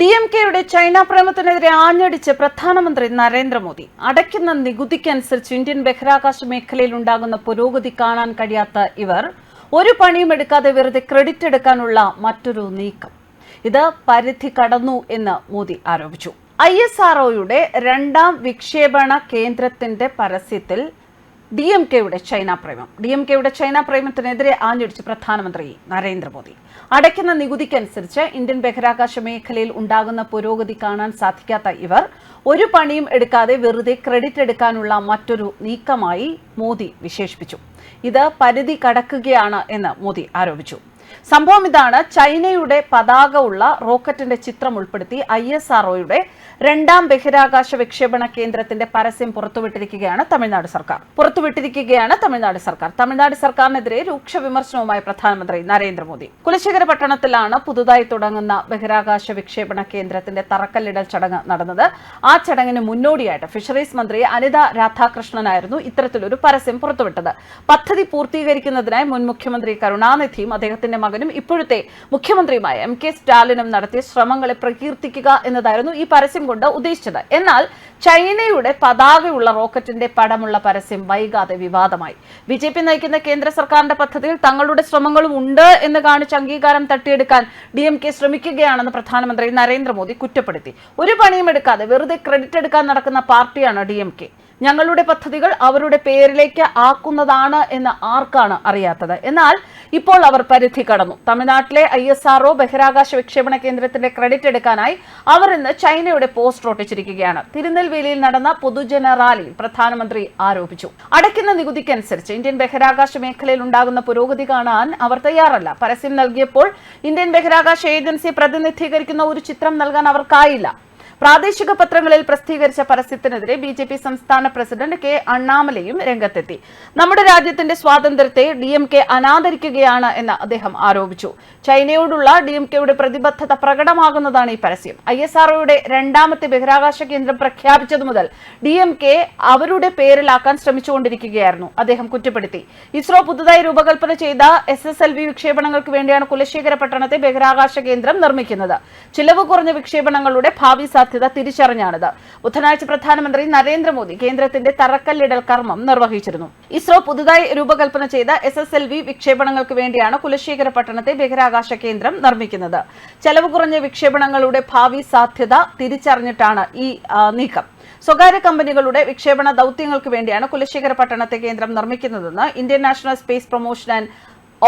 D M കെയുടെ China പ്രേമത്തിനെതിരെ ആഞ്ഞടിച്ച് പ്രധാനമന്ത്രി നരേന്ദ്രമോദി. അടയ്ക്കുന്ന നികുതിക്കനുസരിച്ച് ഇന്ത്യൻ ബഹിരാകാശ മേഖലയിൽ ഉണ്ടാകുന്ന പുരോഗതി കാണാൻ കഴിയാത്ത ഇവർ ഒരു പണിയും എടുക്കാതെ വെറുതെ ക്രെഡിറ്റ് എടുക്കാനുള്ള മറ്റൊരു നീക്കം. ഇത് പരിധി കടന്നു എന്ന് മോദി ആരോപിച്ചു. ഐ എസ് ആർഒയുടെ രണ്ടാം വിക്ഷേപണ കേന്ദ്രത്തിന്റെ പരസ്യത്തിൽ ഡി എം കെയുടെ ചൈന പ്രേമം. ഡി എം കെയുടെ ചൈന പ്രേമത്തിനെതിരെ ആഞ്ഞടിച്ച് പ്രധാനമന്ത്രി നരേന്ദ്രമോദി. അടയ്ക്കുന്ന നികുതിക്കനുസരിച്ച് ഇന്ത്യൻ ബഹിരാകാശ മേഖലയിൽ ഉണ്ടാകുന്ന പുരോഗതി കാണാൻ സാധിക്കാത്ത ഇവർ ഒരു പണിയും എടുക്കാതെ വെറുതെ ക്രെഡിറ്റ് എടുക്കാനുള്ള മറ്റൊരു നീക്കമായി മോദി വിശേഷിപ്പിച്ചു. ഇത് പരിധി കടക്കുകയാണ് എന്ന് മോദി ആരോപിച്ചു. സംഭവം ഇതാണ്. ചൈനയുടെ പതാക ഉള്ള റോക്കറ്റിന്റെ ചിത്രം ഉൾപ്പെടുത്തി ഐ എസ് ആർഒയുടെ രണ്ടാം ബഹിരാകാശ വിക്ഷേപണ കേന്ദ്രത്തിന്റെ പരസ്യം പുറത്തുവിട്ടിരിക്കുകയാണ് തമിഴ്നാട് സർക്കാർ. പുറത്തുവിട്ടിരിക്കുകയാണ് തമിഴ്നാട് സർക്കാർ. തമിഴ്നാട് സർക്കാരിനെതിരെ രൂക്ഷ വിമർശനവുമായി പ്രധാനമന്ത്രി നരേന്ദ്രമോദി. കുലശേഖര പട്ടണത്തിലാണ് പുതുതായി തുടങ്ങുന്ന ബഹിരാകാശ വിക്ഷേപണ കേന്ദ്രത്തിന്റെ തറക്കല്ലിടൽ ചടങ്ങ് നടന്നത്. ആ ചടങ്ങിന് മുന്നോടിയായിട്ട് ഫിഷറീസ് മന്ത്രി അനിത രാധാകൃഷ്ണനായിരുന്നു ഇത്തരത്തിലൊരു പരസ്യം പുറത്തുവിട്ടത്. പദ്ധതി പൂർത്തീകരിക്കുന്നതിനായി മുൻ മുഖ്യമന്ത്രി കരുണാനിധിയും അദ്ദേഹത്തിന്റെ മകനും ഇപ്പോഴത്തെ മുഖ്യമന്ത്രിയുമായ എം കെ സ്റ്റാലിനും നടത്തിയ ശ്രമങ്ങളെ പ്രകീർത്തിക്കുക എന്നതായിരുന്നു ഈ പരസ്യം കൊണ്ട് ഉദ്ദേശിച്ചത്. എന്നാൽ ചൈനയുടെ പതാകയുള്ള റോക്കറ്റിന്റെ പടമുള്ള പരസ്യം വൈകാതെ വിവാദമായി. ബി ജെ പി നയിക്കുന്ന കേന്ദ്ര സർക്കാരിന്റെ പദ്ധതിയിൽ തങ്ങളുടെ ശ്രമങ്ങളും ഉണ്ട് എന്ന് കാണിച്ച് അംഗീകാരം തട്ടിയെടുക്കാൻ ഡി എം കെ ശ്രമിക്കുകയാണെന്ന് പ്രധാനമന്ത്രി നരേന്ദ്രമോദി കുറ്റപ്പെടുത്തി. ഒരു പണിയും എടുക്കാതെ വെറുതെ ക്രെഡിറ്റ് എടുക്കാൻ നടക്കുന്ന പാർട്ടിയാണ് ഡി എം കെ. ഞങ്ങളുടെ പദ്ധതികൾ അവരുടെ പേരിലേക്ക് ആക്കുന്നതാണ് എന്ന് ആർക്കാണ് അറിയാത്തത്? എന്നാൽ ഇപ്പോൾ അവർ പരിധി കടന്നു. തമിഴ്നാട്ടിലെ ഐ എസ് ആർഒ ബഹിരാകാശ വിക്ഷേപണ കേന്ദ്രത്തിന്റെ ക്രെഡിറ്റ് എടുക്കാനായി അവർ ഇന്ന് ചൈനയുടെ പോസ്റ്റ് ഒട്ടിച്ചിരിക്കുകയാണ്. തിരുനെൽവേലിയിൽ നടന്ന പൊതുജന റാലി പ്രധാനമന്ത്രി ആരോപിച്ചു. അടയ്ക്കുന്ന നികുതിക്കനുസരിച്ച് ഇന്ത്യൻ ബഹിരാകാശ മേഖലയിൽ ഉണ്ടാകുന്ന പുരോഗതി കാണാൻ അവർ തയ്യാറല്ല. പരസ്യം നൽകിയപ്പോൾ ഇന്ത്യൻ ബഹിരാകാശ ഏജൻസി പ്രതിനിധീകരിക്കുന്ന ഒരു ചിത്രം നൽകാൻ അവർക്കായില്ല. പ്രാദേശിക പത്രങ്ങളിൽ പ്രസിദ്ധീകരിച്ച പരസ്യത്തിനെതിരെ ബി ജെ പി സംസ്ഥാന പ്രസിഡന്റ് കെ അണ്ണാമലയും രംഗത്തെത്തി. നമ്മുടെ രാജ്യത്തിന്റെ സ്വാതന്ത്ര്യത്തെ ഡി എം കെ അനാദരിക്കുകയാണ് എന്ന് അദ്ദേഹം ആരോപിച്ചു. ചൈനയോടുള്ള ഡി എം കെയുടെ പ്രതിബദ്ധത പ്രകടമാകുന്നതാണ് ഈ പരസ്യം. ഐ എസ് ആർഒയുടെ രണ്ടാമത്തെ ബഹിരാകാശ കേന്ദ്രം പ്രഖ്യാപിച്ചതു മുതൽ ഡി എം കെ അവരുടെ പേരിലാക്കാൻ ശ്രമിച്ചുകൊണ്ടിരിക്കുകയായിരുന്നു. അദ്ദേഹം കുറ്റപ്പെടുത്തി. ഇസ്രോ പുതുതായി രൂപകൽപ്പന ചെയ്ത എസ് എസ് എൽ വി വിക്ഷേപണങ്ങൾക്ക് വേണ്ടിയാണ് കുലശേഖര പട്ടണത്തെ ബഹിരാകാശ കേന്ദ്രം നിർമ്മിക്കുന്നത്. ചിലവ് കുറഞ്ഞ വിക്ഷേപണങ്ങളുടെ ഭാവി സാധ്യത തിരിച്ചറിഞ്ഞാണിത്. ബുധനാഴ്ച പ്രധാനമന്ത്രി നരേന്ദ്രമോദി കേന്ദ്രത്തിന്റെ തറക്കല്ലിടൽ കർമ്മം നിർവഹിച്ചിരുന്നു. ഇസ്രോ പുതുതായി രൂപകൽപ്പന ചെയ്ത എസ് എസ് എൽ വി വിക്ഷേപണങ്ങൾക്ക് വേണ്ടിയാണ് കുലശേഖര പട്ടണത്തെ ബഹിരാകാശ കേന്ദ്രം നിർമ്മിക്കുന്നത്. ചെലവ് കുറഞ്ഞ വിക്ഷേപണങ്ങളുടെ ഭാവി സാധ്യത തിരിച്ചറിഞ്ഞിട്ടാണ് ഈ നീക്കം. സ്വകാര്യ കമ്പനികളുടെ വിക്ഷേപണ ദൌത്യങ്ങൾക്ക് വേണ്ടിയാണ് കുലശേഖര പട്ടണത്തെ കേന്ദ്രം നിർമ്മിക്കുന്നതെന്ന് Indian National Space Promotion and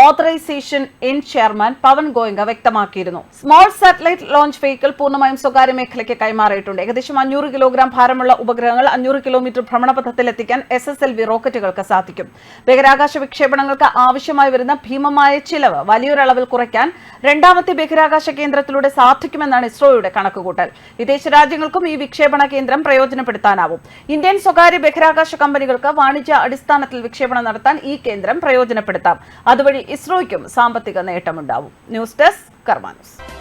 Authorisation IN chairman Pawan Goenka വ്യക്തമാക്കിയിരുന്നു. സ്മോൾ സാറ്റലൈറ്റ് ലോഞ്ച് വെഹിക്കിൾ പൂർണമായും സ്വകാര്യ മേഖലയ്ക്ക് കൈമാറിയിട്ടുണ്ട്. ഏകദേശം അഞ്ഞൂറ് കിലോഗ്രാം ഭാരമുള്ള ഉപഗ്രഹങ്ങൾ അഞ്ഞൂറ് കിലോമീറ്റർ ഭ്രമണപഥത്തിൽ എത്തിക്കാൻ എസ് എസ് എൽ വി റോക്കറ്റുകൾക്ക് സാധിക്കും. ബഹിരാകാശ വിക്ഷേപണങ്ങൾക്ക് ആവശ്യമായി വരുന്ന ഭീമമായ ചിലവ് വലിയൊരളവിൽ കുറയ്ക്കാൻ രണ്ടാമത്തെ ബഹിരാകാശ കേന്ദ്രത്തിലൂടെ സാധിക്കുമെന്നാണ് ഇസ്രോയുടെ കണക്കുകൂട്ടൽ. വിദേശ രാജ്യങ്ങൾക്കും ഈ വിക്ഷേപണ കേന്ദ്രം പ്രയോജനപ്പെടുത്താനാവും. ഇന്ത്യൻ സ്വകാര്യ ബഹിരാകാശ കമ്പനികൾക്ക് വാണിജ്യ അടിസ്ഥാനത്തിൽ വിക്ഷേപണം നടത്താൻ ഈ കേന്ദ്രം പ്രയോജനപ്പെടുത്താം. അതുവഴി ഇസ്രോയ്ക്കും സാമ്പത്തിക നേട്ടമുണ്ടാവും. News desk Karma news